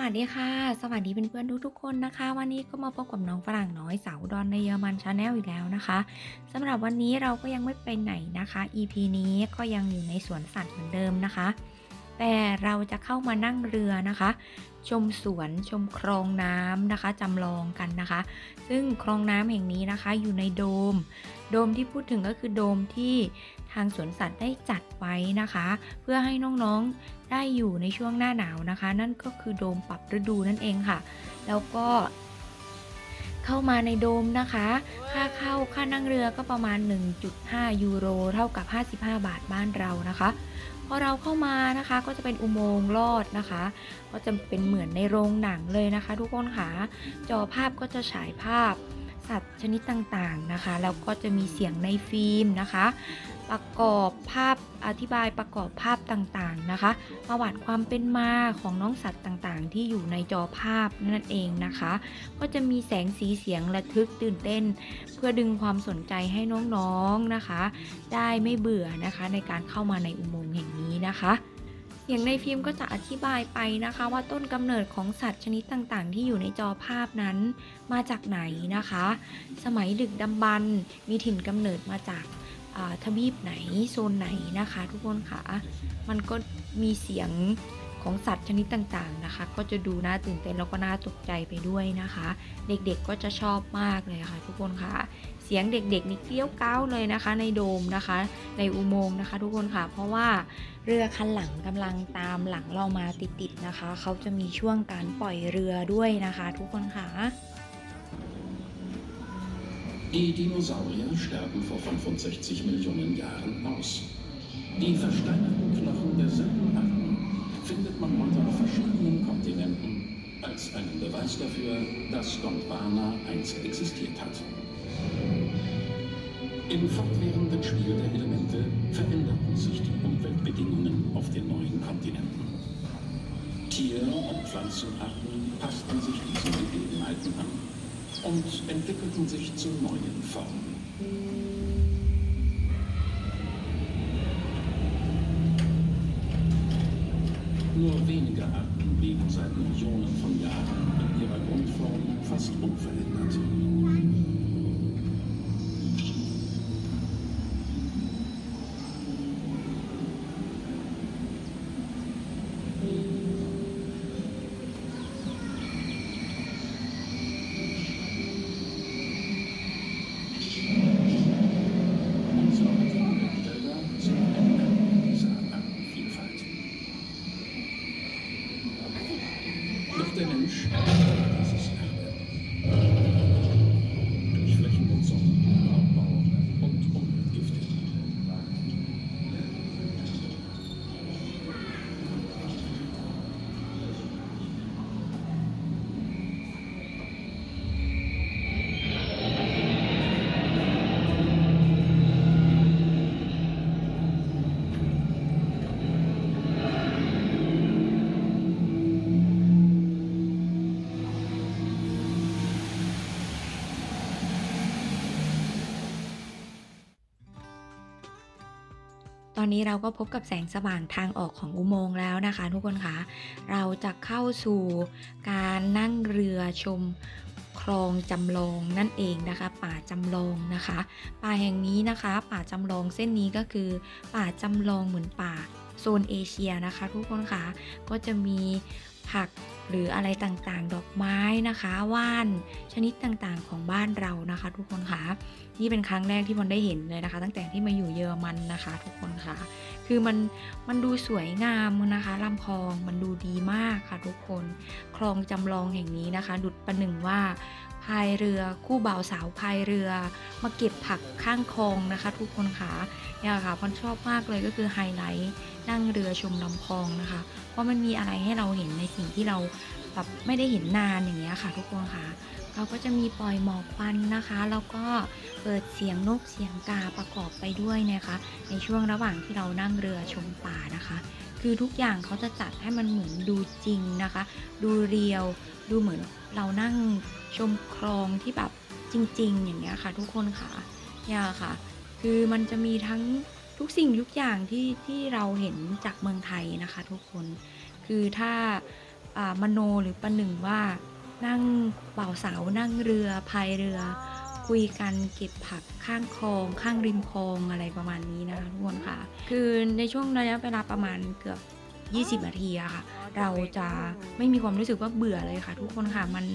วัสดีค่ะ สวัสดีเพื่อนๆทุกๆคนนะคะ วันนี้ก็มาพบกับน้องฝรั่งน้อยสาวดอนในเยอรมันชาแนลอีกแล้วนะคะสำหรับวันนี้เราก็ยังไม่ไปไหนนะคะ EP นี้ก็ยังอยู่ในสวนสัตว์เหมือนเดิมนะคะ แต่เราจะเข้ามานั่งเรือนะคะ ชมสวนชมคลองน้ำนะคะจำลองกันนะคะ ซึ่งคลองน้ำแห่งนี้นะคะอยู่ในโดม โดมที่พูดถึงก็คือโดมที่ ทางสวนสัตว์ได้จัดไว้นะคะ เพื่อให้น้องๆได้อยู่ในช่วงหน้าหนาวนะคะ นั่นก็คือโดมปรับฤดูนั่นเองค่ะ แล้วก็เข้ามาในโดมนะคะ ค่าเข้าค่านั่งเรือก็ประมาณ 1.5 ยูโร เท่ากับ 55 บาทบ้านเรานะคะ พอเราเข้ามานะคะก็จะเป็นอุโมงค์ลอดนะคะ ก็จะเป็นเหมือนในโรงหนังเลยนะคะ ทุกคนค่ะ จอภาพก็จะฉายภาพสัตว์ชนิดต่างๆนะคะ แล้วก็จะมีเสียงในฟิล์มนะคะ ประกอบภาพอธิบายประกอบภาพต่างๆนะคะ ประวัติความเป็นมาของน้องสัตว์ต่างๆ ที่อยู่ในจอภาพนั่นเองนะคะ ก็จะมีแสงสีเสียงระทึกตื่นเต้น เพื่อดึงความสนใจให้น้องๆนะคะ ได้ไม่เบื่อนะคะในการเข้ามาในอุโมงค์แห่งนี้นะคะเสียงในฟิล์มก็จะอธิบายไปนะคะว่าต้นกำเนิดของสัตว์ชนิดต่างๆ ที่อยู่ในจอภาพนั้นมาจากไหนนะคะ สมัยดึกดำบรรมีถิ่นกำเนิดมาจาก ทวีปไหนโซนไหนนะคะ ทุกคนค่ะ มันก็มีเสียงของสัตว์ชนิดต่างๆนะคะ ก็จะดูน่าตื่นเต้นแล้วก็น่าตกใจไปด้วยนะคะ เด็กๆก็จะชอบมากเลยค่ะ ทุกคนค่ะ เสียงเด็กๆนี่เกลี้ยวก้าวเลยนะคะ ในโดมนะคะ ในอุโมงค์นะคะ ทุกคนค่ะ เพราะว่าเรือคันหลังกำลังตามหลังเรามาติดๆนะคะ เขาจะมีช่วงการปล่อยเรือด้วยนะคะ ทุกคนค่ะ Die Dinosaurier sterben vor 65 Millionen Jahren aus. Die versteinerten Knochen derselben Arten findet man heute auf verschiedenen Kontinenten als einen Beweis dafür, dass Gondwana einst existiert hat. Im fortwährenden Spiel der Elemente veränderten sich die Umweltbedingungen auf den neuen Kontinenten. Tier- und Pflanzenarten passten sich diesen Gegebenheiten an und entwickelten sich zu neuen Formen. Nur wenige Arten blieben seit Millionen von Jahren in ihrer Grundform fast unverändert. อนนี้เราก็พบกับแสงสว่างทางออกของอุโมงค์แล้วนะคะ ทุกคนคะเราจะเข้าสู่การนั่งเรือชมคลองจำลองนั่นเองนะคะ ป่าจำลองนะคะ ป่าแห่งนี้นะคะ ป่าจำลองเส้นนี้ก็คือ ป่าจำลองเหมือนป่า โซนเอเชียนะคะ ทุกคนคะก็จะมีผักหรืออะไรต่างๆ ดอกไม้นะคะว่านชนิดต่างๆของบ้านเรานะคะ ทุกคนคะนี่เป็นครั้งแรกที่มันได้เห็นเลยนะคะ ตั้งแต่ที่มาอยู่เยอรมันนะคะ ทุกคนค่ะ คือมันมันดูสวยงามนะคะลำคลองมันดูดีมากค่ะ ทุกคนคลองจำลองแห่งนี้นะคะ ดุดประหนึ่งว่า พายเรือ คู่บ่าวสาวพายเรือ มาเก็บผักข้างคลองนะคะ ทุกคนค่ะเนี่ยค่ะพอนชอบมากเลยก็คือไฮไลท์นั่งเรือชมลำคลองนะคะ เพราะมันมีอะไรให้เราเห็นในสิ่งที่เราแบบไม่ได้เห็นนานอย่างเงี้ยค่ะ ทุกคนค่ะเราก็จะมีปล่อยหมอกควันนะคะ แล้วก็เปิดเสียงนกเสียงกาประกอบไปด้วยนะคะ ในช่วงระหว่างที่เรานั่งเรือชมป่านะคะ คือทุกอย่างเขาจะจัดให้มันเหมือนดูจริงนะคะ ดูเรียวดูเหมือนเรานั่งชมคลองที่แบบจริง ๆ อย่างเงี้ยค่ะ ทุกคนค่ะเนี่ยค่ะ คือมันจะมีทั้งทุกสิ่งทุกอย่างที่ที่เราเห็นจากเมืองไทยนะคะ ทุกคนคือถ้าอ่ามโนหรือประหนึ่งว่านั่งเป่าสาวนั่งเรือพายเรือ คุยกันเก็บผักข้างคลองข้างริมคลองอะไรประมาณนี้นะคะทุกคนค่ะ คือในช่วงระยะเวลาประมาณเกือบ 20 นาทีอะค่ะ เราจะไม่มีความรู้สึกว่าเบื่อเลยค่ะ ทุกคนค่ะมัน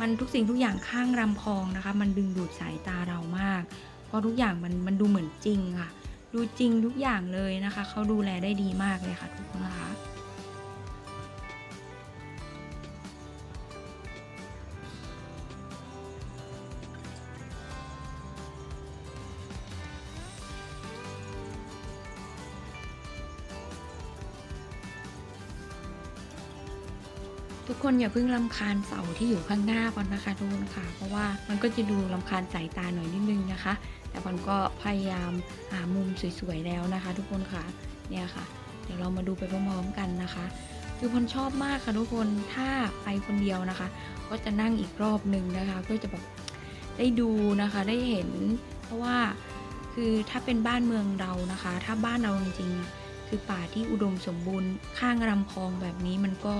มันทุกสิ่งทุกอย่างข้างลำคลองนะคะ มันดึงดูดสายตาเรามาก เพราะทุกอย่างมันมันดูเหมือนจริงค่ะ ดูจริงทุกอย่างเลยนะคะ เขาดูแลได้ดีมากเลยค่ะ ทุกคนนะคะ ทุกคนอย่าเพิ่งรำคาญเสาที่อยู่ข้างหน้าก่อนนะคะทุกคนค่ะ เพราะว่ามันก็จะดูรำคาญสายตาหน่อยนิดนึงนะคะ แต่มันก็พยายามหามุมสวยๆแล้วนะคะ ทุกคนค่ะเนี่ยค่ะ เดี๋ยวเรามาดูไปพร้อมๆกันนะคะ คือพลชอบมากค่ะทุกคนถ้าไปคนเดียวนะคะ ก็จะนั่งอีกรอบหนึ่งนะคะก็จะแบบได้ดูนะคะได้เห็น เพราะว่าคือถ้าเป็นบ้านเมืองเรานะคะ ถ้าบ้านเราจริงๆคือป่าที่อุดมสมบูรณ์ข้างลำคลองแบบนี้มันก็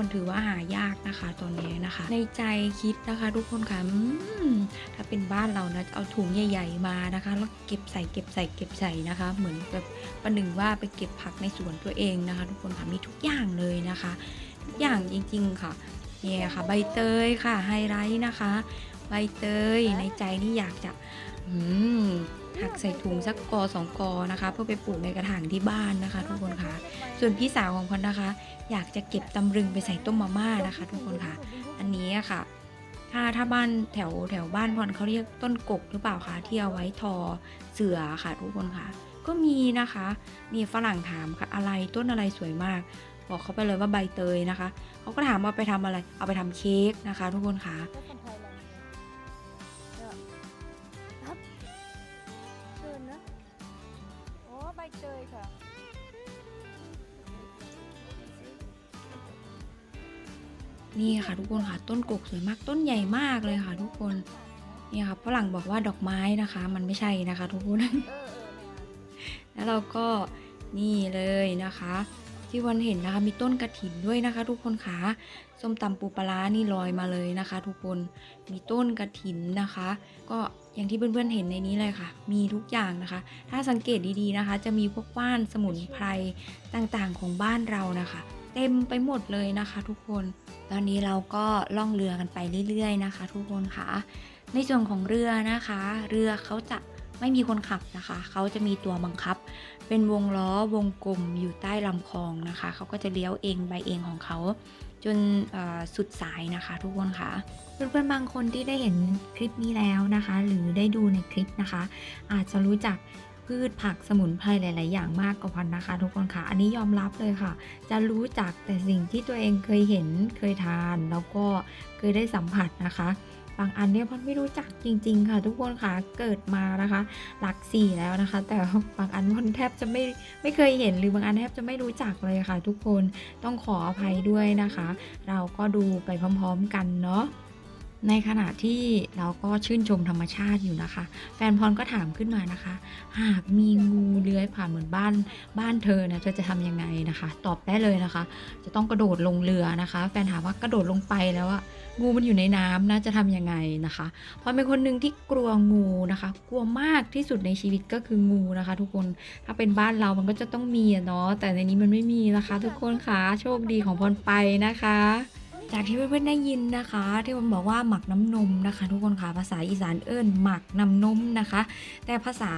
คนถือว่าหายากนะคะตอนนี้นะคะ ในใจคิดนะคะ ทุกคนค่ะถ้าเป็นบ้านเรานะจะเอาถุงใหญ่ ๆ มานะคะแล้วเก็บใส่เก็บใส่เก็บใส่นะคะ เหมือนแบบประหนึ่งว่าไปเก็บผักในสวนตัวเองนะคะ ทุกคนค่ะมีทุกอย่างเลยนะคะ ทุกอย่างจริง ๆ ค่ะเนี่ยค่ะ ใบเตยค่ะไฮไลท์นะคะ ใบเตยในใจนี่อยากจะอืม หักใส่ถุงสักกอสองกอนะคะ เพื่อไปปลูกในกระถางที่บ้านนะคะ ทุกคนค่ะ ส่วนพี่สาวของพลนะคะ อยากจะเก็บตำรึงไปใส่ต้มมาม่านะคะ ทุกคนค่ะ อันนี้ค่ะ ถ้าถ้าบ้านแถวแถวบ้านพรเขาเรียกต้นกกหรือเปล่าคะที่เอาไว้ทอเสือค่ะ ทุกคนค่ะ ก็มีนะคะนี่ฝรั่งถามค่ะอะไรต้นอะไรสวยมาก บอกเขาไปเลยว่าใบเตยนะคะเขาก็ถามว่าไปทำอะไร เอาไปทำเค้กนะคะ ทุกคนค่ะ นี่ค่ะทุกคนค่ะต้นกกสวยมากต้นใหญ่มากเลยค่ะ ทุกคนนี่ค่ะฝรั่งบอกว่าดอกไม้นะคะ มันไม่ใช่นะคะ ทุกคนแล้วเราก็นี่เลยนะคะ ที่วันเห็นนะคะ มีต้นกระถินด้วยนะคะ ทุกคนค่ะส้มตำปูปลาร้านี่ลอยมาเลยนะคะ ทุกคนมีต้นกระถินนะคะ ก็อย่างที่เพื่อนๆเห็นในนี้เลยค่ะ มีทุกอย่างนะคะ ถ้าสังเกตดีๆนะคะ จะมีพวกว่านสมุนไพรต่างๆของบ้านเรานะคะ เต็มไปหมดเลยนะคะ ทุกคน ตอนนี้เราก็ล่องเรือกันไปเรื่อยๆนะคะ ทุกคนค่ะ ในส่วนของเรือนะคะ เรือเขาจะไม่มีคนขับนะคะ เขาจะมีตัวบังคับ เป็นวงล้อวงกลมอยู่ใต้ลำคลองนะคะ เขาก็จะเลี้ยวเองไปเองของเขา จนสุดสายนะคะ ทุกคนค่ะ เพื่อนๆบางคนที่ได้เห็นคลิปนี้แล้วนะคะ หรือได้ดูในคลิปนะคะ อาจจะรู้จัก พืชผักสมุนไพรหลาย ๆ อย่างมากกว่าพันนะคะ ทุกคนค่ะ อันนี้ยอมรับเลยค่ะ จะรู้จักแต่สิ่งที่ตัวเองเคยเห็นเคยทาน แล้วก็เคยได้สัมผัสนะคะ บางอันเนี่ยพันไม่รู้จักจริง ๆ ค่ะ ทุกคนค่ะเกิดมานะคะ หลักสี่แล้วนะคะ แต่บางอันพันแทบจะไม่ไม่เคยเห็นหรือบางอันแทบจะไม่รู้จักเลยค่ะ ทุกคนต้องขออภัยด้วยนะคะ เราก็ดูไปพร้อม ๆ กันเนาะ ในขณะที่เราก็ชื่นชมธรรมชาติอยู่นะคะ แฟนพรก็ถามขึ้นมานะคะ หากมีงูเลื้อยผ่านเหมือนบ้านบ้านเธอนะเธอจะทำยังไงนะคะ ตอบได้เลยนะคะ จะต้องกระโดดลงเรือนะคะ แฟนถามว่ากระโดดลงไปแล้วอะงูมันอยู่ในน้ำนะจะทำยังไงนะคะพรเป็นคนหนึ่งที่กลัวงูนะคะ กลัวมากที่สุดในชีวิตก็คืองูนะคะ ทุกคนถ้าเป็นบ้านเรามันก็จะต้องมีเนาะแต่ในนี้มันไม่มีนะคะ ทุกคนค่ะโชคดีของพรไปนะคะ จากที่เพื่อนๆได้ยินนะคะ ที่ผมบอกว่าหมักน้ำนมนะคะ ทุกคนค่ะภาษาอีสานเอิ้นหมักน้ำนมนะคะ แต่ภาษา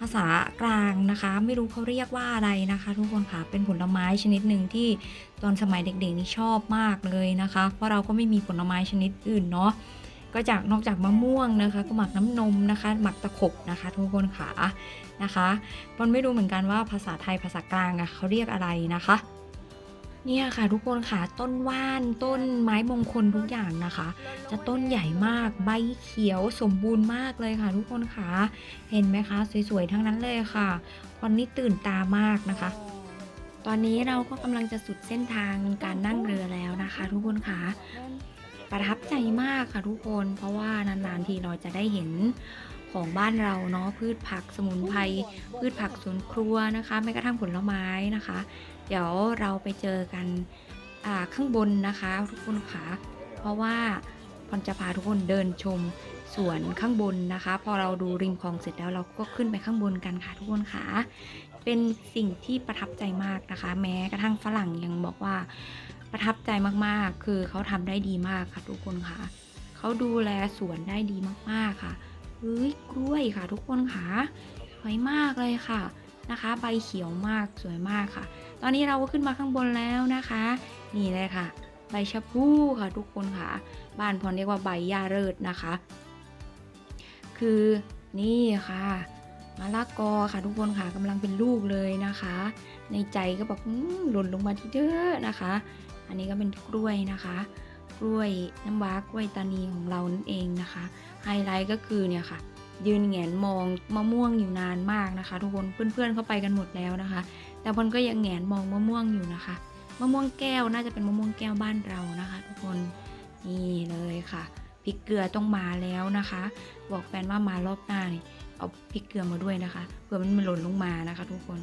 ภาษากลางนะคะ ไม่รู้เขาเรียกว่าอะไรนะคะ ทุกคนค่ะเป็นผลไม้ชนิดหนึ่งที่ตอนสมัยเด็กๆนี่ชอบมากเลยนะคะ เพราะเราก็ไม่มีผลไม้ชนิดอื่นเนาะก็จากนอกจากมะม่วงนะคะ ก็หมักน้ำนมนะคะ หมักตะขบนะคะ ทุกคนค่ะนะคะปอนไม่รู้เหมือนกันว่าภาษาไทยภาษากลางอะเขาเรียกอะไรนะคะ เนี่ยค่ะทุกคนค่ะต้นว่านต้นไม้มงคลทุกอย่างนะคะ จะต้นใหญ่มากใบเขียวสมบูรณ์มากเลยค่ะ ทุกคนค่ะเห็นไหมคะสวยๆทั้งนั้นเลยค่ะวันนี้ตื่นตามากนะคะ ตอนนี้เราก็กำลังจะสุดเส้นทางการนั่งเรือแล้วนะคะ ทุกคนค่ะประทับใจมากค่ะทุกคน เพราะว่านานๆทีเราจะได้เห็นของบ้านเราเนาะพืชผักสมุนไพรพืชผักสวนครัวนะคะแม้กระทั่งผลไม้นะคะ เดี๋ยวเราไปเจอกันข้างบนนะคะทุกคนค่ะเพราะว่าพรจะพาทุกคนเดินชมสวนข้างบนนะคะ พอเราดูริมคลองเสร็จแล้วเราก็ขึ้นไปข้างบนกันค่ะทุกคนค่ะเป็นสิ่งที่ประทับใจมากนะคะ แม้กระทั่งฝรั่งยังบอกว่าประทับใจมากๆ คือเขาทำได้ดีมากค่ะทุกคนค่ะเขาดูแลสวนได้ดีมากๆค่ะเฮ้ยกล้วยค่ะ ทุกคนค่ะสวยมากเลยค่ะ นะคะ ใบเขียวมากสวยมากค่ะ ตอนนี้เราก็ขึ้นมาข้างบนแล้วนะคะ นี่เลยค่ะ ใบชะพูค่ะทุกคนค่ะ บ้านพรเรียกว่าใบยาเริดนะคะ คือนี่ค่ะมะละกอค่ะทุกคนค่ะกำลังเป็นลูกเลยนะคะ ในใจก็แบบอื้อหล่นลงมาที่เด้อนะคะ อันนี้ก็เป็นกล้วยนะคะ กล้วยน้ำว้ากล้วยตานีของเรานั่นเองนะคะ ไฮไลท์ก็คือเนี่ยค่ะ ยืนแงนมองมะม่วงอยู่นานมากนะคะ ทุกคนเพื่อนๆเข้าไปกันหมดแล้วนะคะ แต่พลก็ยังแงนมองมะม่วงอยู่นะคะมะม่วงแก้วน่าจะเป็นมะม่วงแก้วบ้านเรานะคะ ทุกคนนี่เลยค่ะพริกเกลือต้องมาแล้วนะคะ บอกแฟนว่ามารอบหน้านี่เอาพริกเกลือมาด้วยนะคะเผื่อมันหล่นลงมานะคะ ทุกคน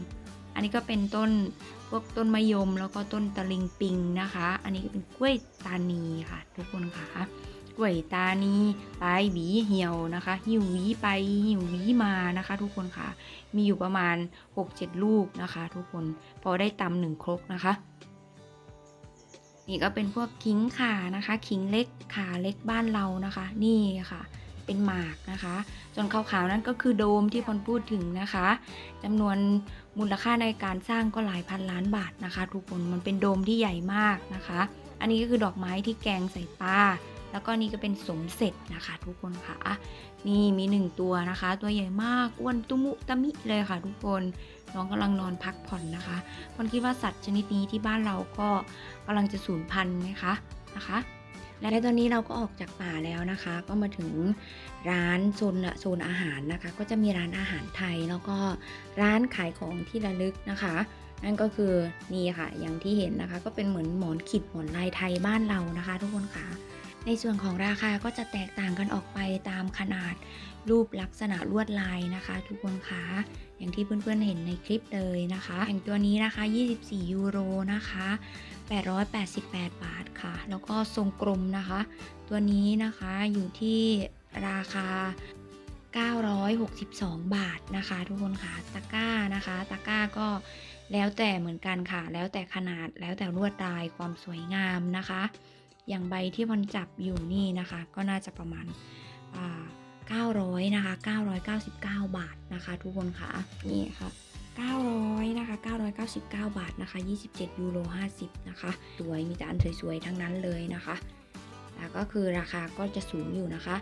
อันนี้ก็เป็นต้นพวกต้นมะยมแล้วก็ต้นตะลิงปิงนะคะ อันนี้ก็เป็นกล้วยตานีค่ะ ทุกคนค่ะ กล้วยตานีปลายหวีเหี่ยวนะคะ หิวหวีไปหิวหวีมานะคะ ทุกคนค่ะ มีอยู่ประมาณ 6-7 ลูกนะคะ ทุกคน พอได้ตำหนึ่งครกนะคะ นี่ก็เป็นพวกขิงข่านะคะ ขิงเล็กขาเล็กบ้านเรานะคะ นี่ค่ะเป็นหมากนะคะ ส่วนขาวๆนั่นก็คือโดมที่พลพูดถึงนะคะจำนวนมูลค่าในการสร้างก็หลายพันล้านบาทนะคะ ทุกคนมันเป็นโดมที่ใหญ่มากนะคะ อันนี้ก็คือดอกไม้ที่แกงใส่ปลา แล้วก็นี่ก็เป็นสมเสร็จนะคะ ทุกคนค่ะนี่มีหนึ่งตัวนะคะ ตัวใหญ่มากอ้วนตุมุตะมิเลยค่ะ ทุกคนน้องกำลังนอนพักผ่อนนะคะพลคิดว่าสัตว์ชนิดนี้ที่บ้านเราก็กำลังจะสูญพันธุ์ไหมคะนะคะและในตอนนี้เราก็ออกจากป่าแล้วนะคะ ก็มาถึงร้านโซนโซนอาหารนะคะ ก็จะมีร้านอาหารไทยแล้วก็ร้านขายของที่ระลึกนะคะ นั่นก็คือนี่ค่ะอย่างที่เห็นนะคะ ก็เป็นเหมือนหมอนขิดหมอนลายไทยบ้านเรานะคะ ทุกคนค่ะ ในส่วนของราคาก็จะแตกต่างกันออกไปตามขนาดรูปลักษณะลวดลายนะคะ ทุกคนคะอย่างที่เพื่อนๆเห็นในคลิปเลยนะคะอย่างตัวนี้นะคะ 24 ยูโรนะคะ 888 บาทค่ะ แล้วก็ทรงกลมนะคะ ตัวนี้นะคะอยู่ที่ราคา962 บาทนะคะ ทุกคนค่ะตะกร้านะคะตะกร้าก็แล้วแต่เหมือนกันค่ะ แล้วแต่ขนาดแล้วแต่ลวดลายความสวยงามนะคะ อย่างใบที่มันจับอยู่นี่นะคะ ก็น่าจะประมาณ900นะคะ999 บาทนะคะ ทุกคนค่ะนี่ค่ะ 900นะคะ999 บาทนะคะ27ยูโร50นะคะสวยมีแต่อันสวยๆทั้งนั้นเลยนะคะแล้วก็คือราคาก็จะสูงอยู่นะคะ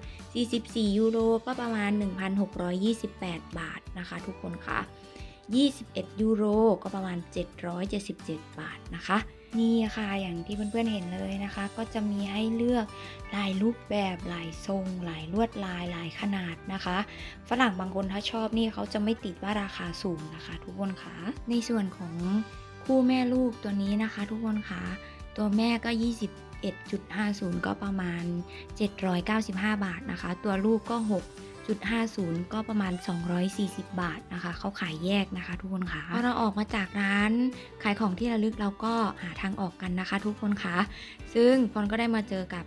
44 ยูโรก็ประมาณ 1,628 บาทนะคะ ทุกคนค่ะ21 ยูโรก็ประมาณ 777 บาทนะคะ นี่ค่ะอย่างที่เพื่อนๆเห็นเลยนะคะ ก็จะมีให้เลือกหลายรูปแบบหลายทรงหลายลวดลายหลายขนาดนะคะ ฝรั่งบางคนถ้าชอบนี่เขาจะไม่ติดว่าราคาสูงนะคะ ทุกคนคะในส่วนของคู่แม่ลูกตัวนี้นะคะ ทุกคนคะตัวแม่ก็ 21.50 ก็ประมาณ 795 บาทนะคะ ตัวลูกก็ 6.50 ก็ประมาณ 240 บาทนะคะ เขาขายแยกนะคะทุกคนคะพอเราออกมาจากร้านขายของที่ระลึกเราก็หาทางออกกันนะคะทุกคนคะซึ่งพรก็ได้มาเจอกับ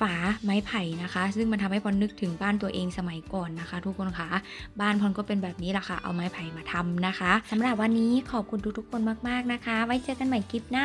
ฝาไม้ไผ่นะคะ ซึ่งมันทำให้พรนึกถึงบ้านตัวเองสมัยก่อนนะคะ ทุกคนคะบ้านพรก็เป็นแบบนี้แหละค่ะ เอาไม้ไผ่มาทำนะคะสำหรับวันนี้ขอบคุณทุกๆคนมากๆนะคะ ไว้เจอกันใหม่คลิปหน้า